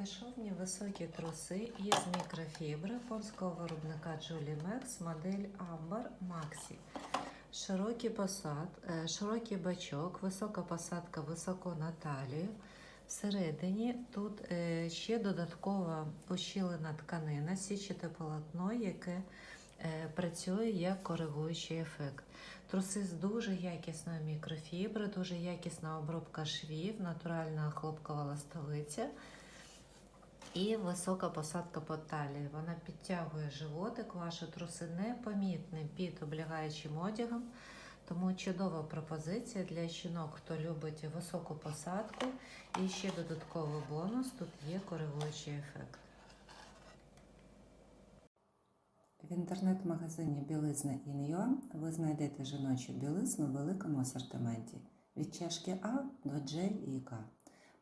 Безшовні високі труси із мікрофібри польського виробника Julie Max модель Amber Maxi. Широкий посад, е, широкий бачок, висока посадка високо на талію. Всередині тут е, ще додаткова ущілена тканина, січате полотно, яке е, працює як коригуючий ефект. Труси з дуже якісної мікрофібри, дуже якісна обробка швів, натуральна хлопкова ластовиця і висока посадка по талії. Вона підтягує животик, ваші труси непомітні під облягаючим одягом. Тому чудова пропозиція для жінок, хто любить високу посадку. І ще додатковий бонус тут є коригуючий ефект. В інтернет-магазині Білизна Ін'Юа ви знайдете жіночу білизну в великому асортименті від чашки А до джель і К,